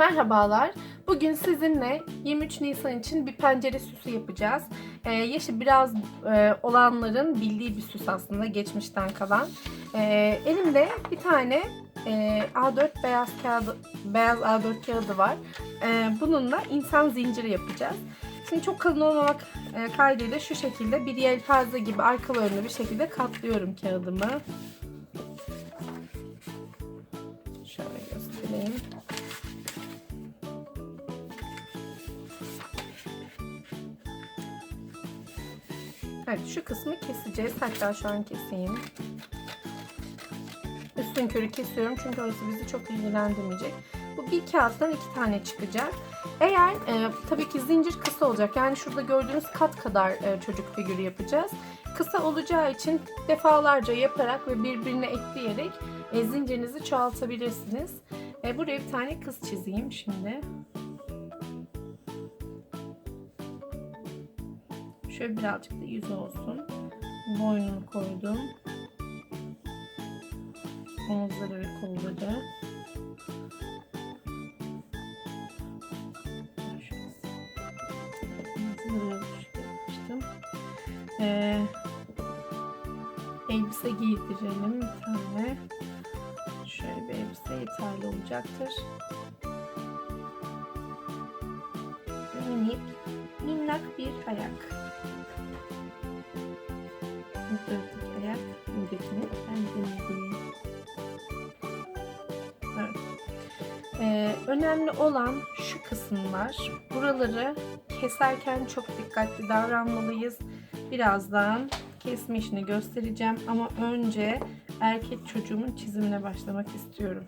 Merhabalar. Bugün sizinle 23 Nisan için bir pencere süsü yapacağız. Ee, yaşı biraz e, olanların bildiği bir süs aslında geçmişten kalan. Ee, elimde bir tane e, A4 beyaz kağıdı, beyaz A4 kağıdı var. Ee, bununla insan zinciri yapacağız. Şimdi çok kalın olmamak e, kaydıyla şu şekilde bir yelpaze gibi arkalı önlü bir şekilde katlıyorum kağıdımı. Şöyle göstereyim. Evet şu kısmı keseceğiz. Hatta şu an keseyim. Üstün körü kesiyorum çünkü orası bizi çok ilgilendirmeyecek. Bu bir kağıttan iki tane çıkacak. Eğer e, tabii ki zincir kısa olacak. Yani şurada gördüğünüz kat kadar e, çocuk figürü yapacağız. Kısa olacağı için defalarca yaparak ve birbirine ekleyerek e, zincirinizi çoğaltabilirsiniz. E, buraya bir tane kız çizeyim şimdi. Şöyle birazcık da yüz olsun. Boynunu koydum. Omuzları ve kolları. Ee, elbise giydirelim bir tane. Şöyle bir elbise yeterli olacaktır. Bir ayak. Dörtlük ayak buradakini ben deneyeyim. Evet. Ee, önemli olan şu kısımlar. Buraları keserken çok dikkatli davranmalıyız. Birazdan kesme işini göstereceğim ama önce erkek çocuğumun çizimine başlamak istiyorum.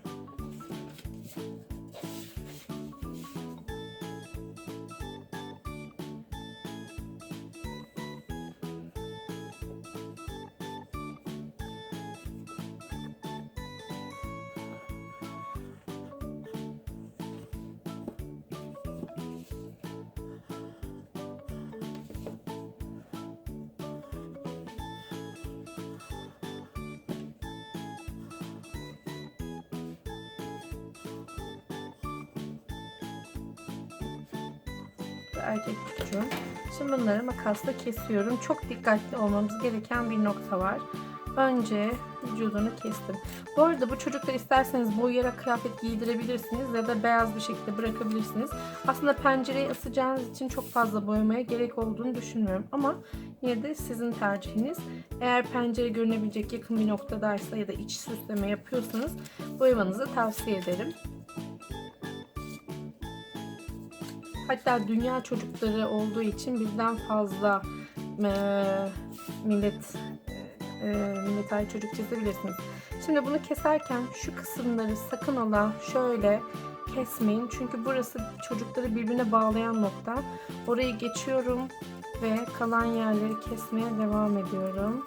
Erkek çocuğum. Şimdi bunları makasla kesiyorum. Çok dikkatli olmamız gereken bir nokta var. Önce vücudunu kestim. Bu arada bu çocuklar isterseniz boyayarak kıyafet giydirebilirsiniz ya da beyaz bir şekilde bırakabilirsiniz. Aslında pencereyi ısıtacağınız için çok fazla boyamaya gerek olduğunu düşünmüyorum. Ama yine de sizin tercihiniz. Eğer pencere görünebilecek yakın bir noktadaysa ya da iç süsleme yapıyorsanız boyamanızı tavsiye ederim. Hatta dünya çocukları olduğu için birden fazla e, millet e, millet ay çocuk çizebilirsiniz. Şimdi bunu keserken şu kısımları sakın ola şöyle kesmeyin. Çünkü burası çocukları birbirine bağlayan nokta. Orayı geçiyorum ve kalan yerleri kesmeye devam ediyorum.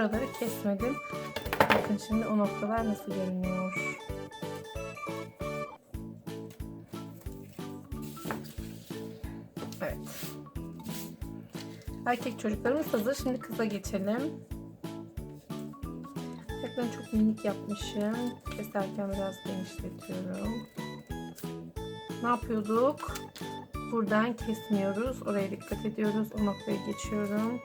Buraları kesmedim. Bakın şimdi o noktalar nasıl görünüyor. Evet. Erkek çocuklarımız hazır. Şimdi kıza geçelim. Bakın çok minik yapmışım. Keserken biraz genişletiyorum. Ne yapıyorduk? Buradan kesmiyoruz. Oraya dikkat ediyoruz. O noktaya geçiyorum.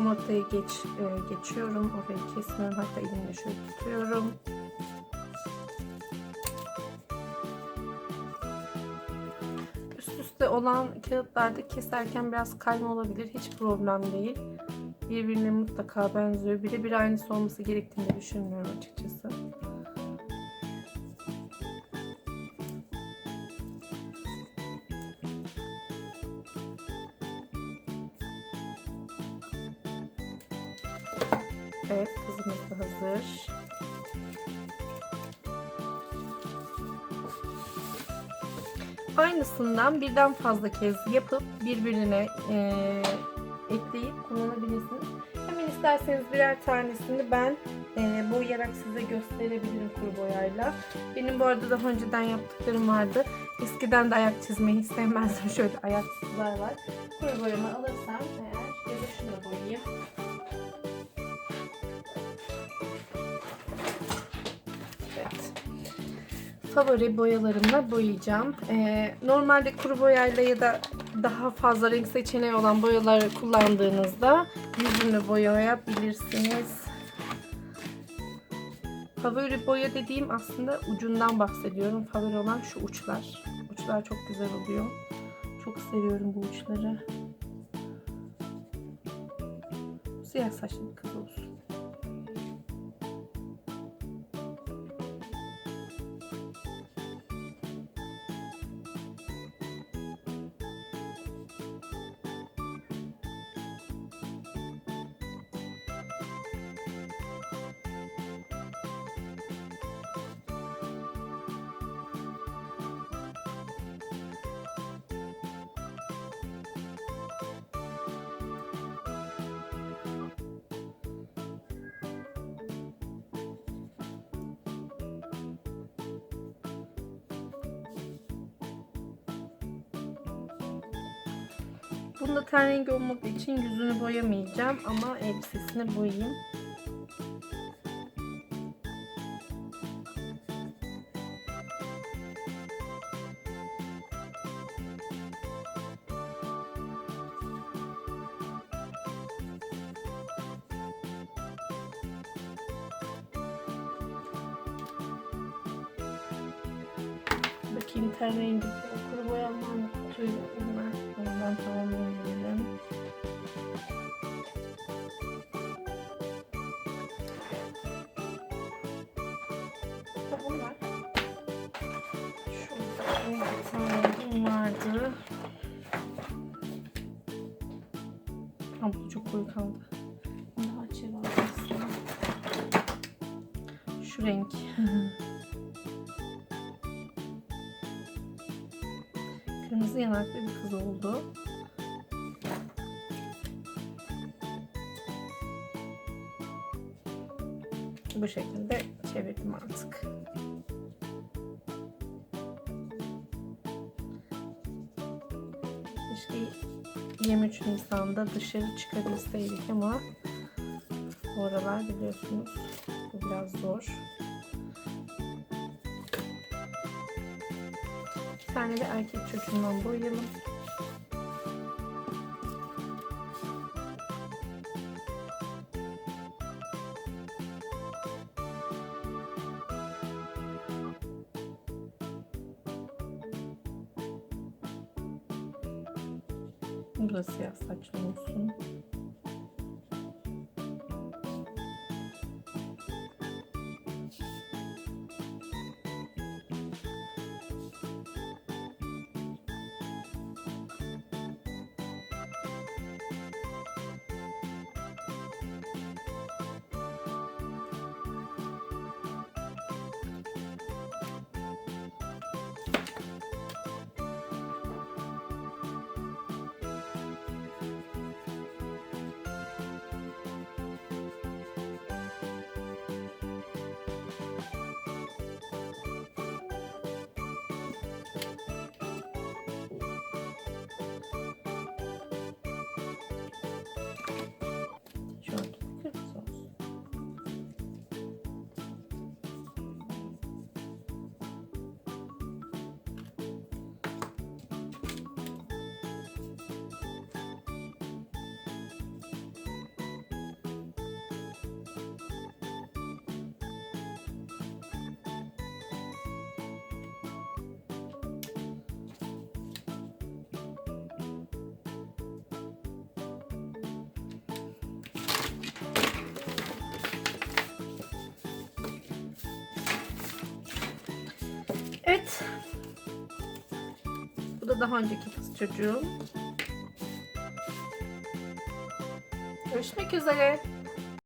O noktayı geç, e, geçiyorum. Orayı kesmiyorum. Hatta elimle şöyle tutuyorum. Üst üste olan kağıtlarda keserken biraz kayma olabilir. Hiç problem değil. Birbirine mutlaka benziyor. Birebir aynısı olması gerektiğini düşünmüyorum açıkçası. Evet kızımız da hazır. Aynısından birden fazla kez yapıp birbirine eee, ekleyip kullanabilirsiniz. Hemen isterseniz birer tanesini ben eee, boyayarak size gösterebilirim kuru boyayla. Benim bu arada daha önceden yaptıklarım vardı. Eskiden de ayak çizmeyi sevmezdim. Şöyle ayak çizgiler var. Kuru boyamı alırsam eğer Favori boyalarımla boyayacağım. Ee, normalde kuru boyayla ya da daha fazla renk seçeneği olan boyaları kullandığınızda yüzünü boyayabilirsiniz. Favori boya dediğim aslında ucundan bahsediyorum. Favori olan şu uçlar. Uçlar çok güzel oluyor. Çok seviyorum bu uçları. Siyah saçlı bir kız olsun. Bunda ten rengi olmak için yüzünü boyamayacağım ama elbisesini boyayayım. Bakayım ten rengi kuru boyam var mı? Kutuyu hemen tamamlayabilirim. Tamam var. Şurada bir tane rengim vardı. Ha bu çok koyu kaldı. Şu renk. Kırmızı yanaklı bir kız oldu. Bu şekilde çevirdim artık. Keşke 23 Nisan'da dışarı çıkabilseydik ama bu aralar biliyorsunuz bu biraz zor. Bir tane de erkek çocuğundan boyayalım. Da siyah saçlı daha önceki kız çocuğum. Görüşmek üzere.